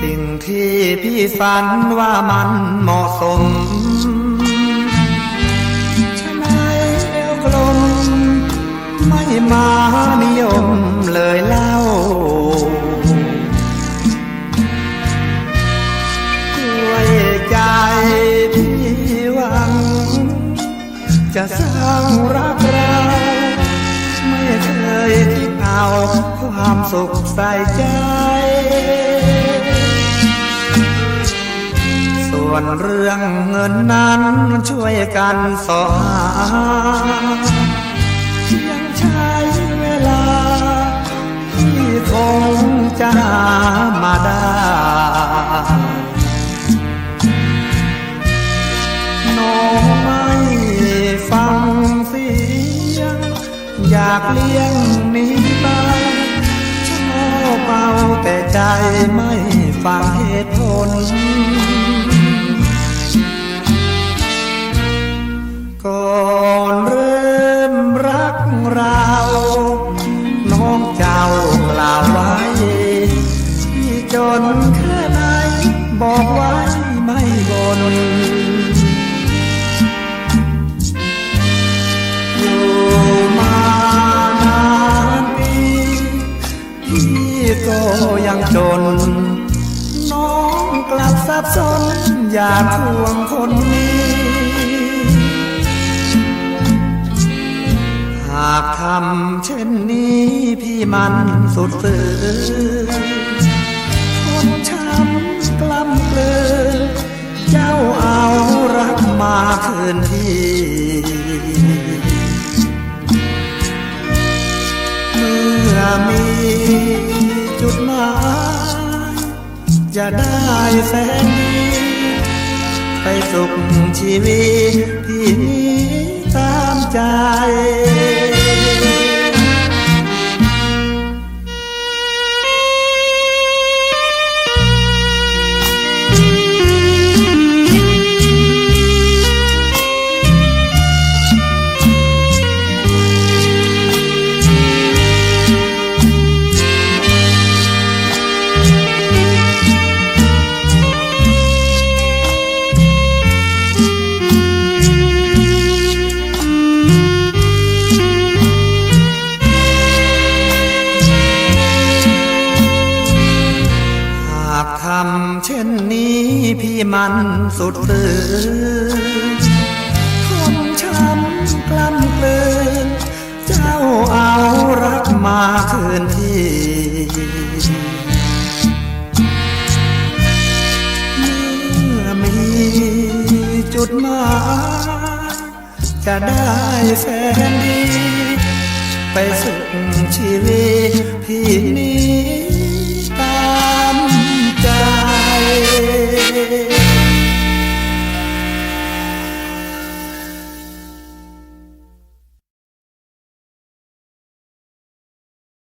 สิ่งที่พี่ฝันว่ามันเหมาะสม จะสร้างรักเราไม่เคยคิดเอาความสุขใส่ใจ ส่วนเรื่องเงินนั้นช่วยกันสอหายังใช้เวลา ที่คงจะมาได้ อยากเลี้ยงนี้บ้านชอบเบาแต่ใจไม่ฟังเหตุผล ก่อน ก็ยังจน น้องกลับสับสน อยากทวงคนนี้ หากทำเช่นนี้พี่มันสุดฝืนคนช้ำกล้ำเกลือ เจ้าเอารักมาคืนพี่เมื่อมี จะได้แสนดีไปสุขชีวิตที่นี้ตามใจำเช่นนี้พี่มันสุดฝืนคนช้ำกล้ำเกลืน เจ้าเอารักมาคืนที่เมื่อมีจุดหมายจะได้แสนดี ไปสุขชีวิตพี่นี้